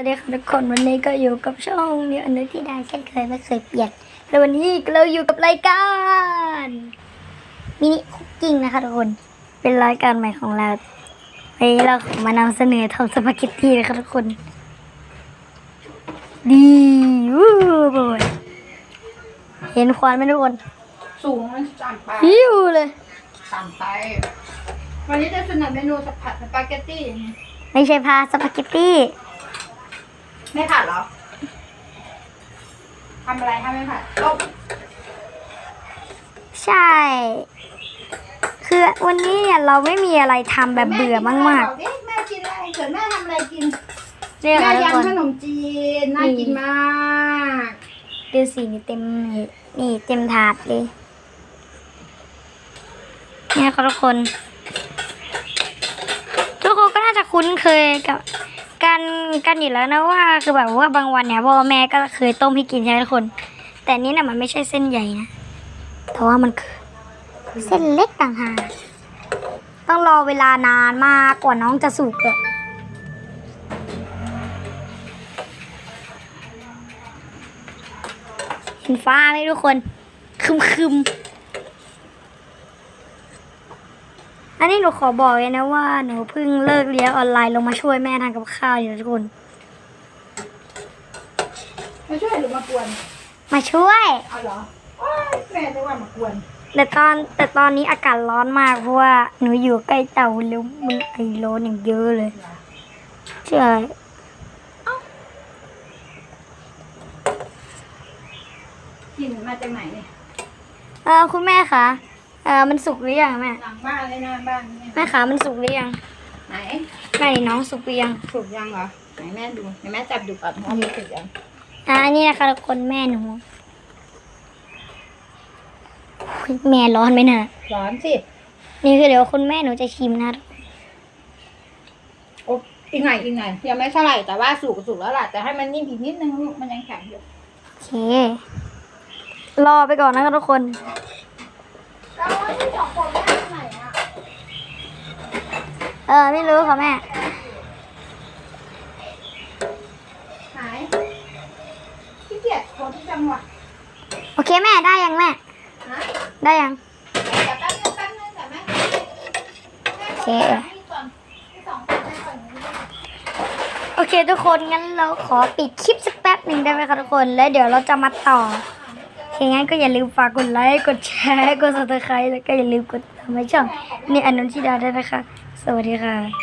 วัสดีค่ะทุกคนวันนี้ก็อยู่กับช่องนิวอนุทิดาเช่นเคยไม่เคยเปลี่ยนแล้ววันนี้เราอยู่กับรายการมินิคุกกิ้งนะคะทุกคนเป็นรายการใหม่ของเราวันนี้เราขอมานำเสนอทำสปาเกตตี้นะคะทุกคน ดีวู้บอยเห็นควันไหมทุกคนสูงมันต่ำไปหิวเลยต่ำไป วันนี้จะเสนอเมนูสผัดสปาเกตตี้ไม่ใช่พาสปาเกตตี้ ไม่ผัดเหรอทำอะไรถ้าไม่ผัดต้มใช่ คือวันนี้เนี่ยเราไม่มีอะไรทำแบบเบื่อมากบอกดิแม่กินอะไรเกิดแม่ทำอะไรกินๆเนี่ยแม่ค่ะทุกคน ยำขนมจีนน่ากินมากดูสีนี่เต็มนี่นี่เต็มถาดเลย เนี่ยค่ะทุกคน ทุกคนก็น่าจะคุ้นเคยกับ กันกันอยู่แล้วนะว่า คือแบบว่าบางวันเนี่ยพ่อแม่ก็เคยต้มให้กินใช่ไหมทุกคน แต่นนี้น่ะมันไม่ใช่เส้นใหญ่นะแต่ว่ามันคือเส้นเล็กต่างหากต้องรอเวลานานมากกว่าน้องจะสุกอะเห็นฟ้าไหมทุกคน คึมคึมๆ อันนี้หนูขอบอกเลยนะว่าหนูเพิ่งเลิกเรียนออนไลน์ลงมาช่วยแม่ทำกับข้าวอยู่นะทุกคนมาช่วยหรือมากวนมาช่วย เอาเหรอโอ๊ยแม่จะว่ามากวนแต่ตอนแต่ตอนนี้อากาศร้อนมากเพราะว่าหนูอยู่ใกล้เตาแล้วมันไอร้อนอย่างเยอะเลยใช่กลินมาจากไหนเนี่ยเออคุณแม่คะเออมันสุกหรือยังแม่หลังบ้านเลยหน้าบ้านเนี่ยแม่คะมันสุกหรือยังไหนแม่นี่น้องสุกหรือยังสุกยังเหรอไหนแม่ดูไหนแม่จับดูก่อนว่ามันสุกยังอ่าอันนี้นะคะทุกคนแม่หนูอุ๊ยแม่ร้อนไหมน่ะร้อนสินี่คือเดี๋ยวคุณแม่หนูจะชิมนะโอ้อีกหน่อยอีกหน่อยยังไม่เท่าไหร่แต่ว่าสุกสุกแล้วล่ะแต่ให้มันนิ่มอีกนิดนึงลูกมันยังแข็งอยู่โอเครอไปก่อนนะคะทุกคน เออไม่รู้ค่ะแม่หายขี้เกียจโทรที่จังหวัดโอเคแม่ได้ยังแม่ ฮะได้ยัง เดี๋ยวแป๊บนึงแป๊บนึงแต่แม่แม่โอเคที่ก่อนที่สองคนแม่ก่อนนี้โอเคทุกคนงั้นเราขอปิดคลิปสักแป๊บหนึ่งได้ไหมคะทุกคน แล้วเดี๋ยวเราจะมาต่อ โอเคงั้นก็อย่าลืมฝากกดไลค์ กดแชร์ กดซับสไครต์แล้วก็อย่าลืมกดติดตามช่องนี่อนุชิดาด้วยนะคะ สวัสดีค่ะ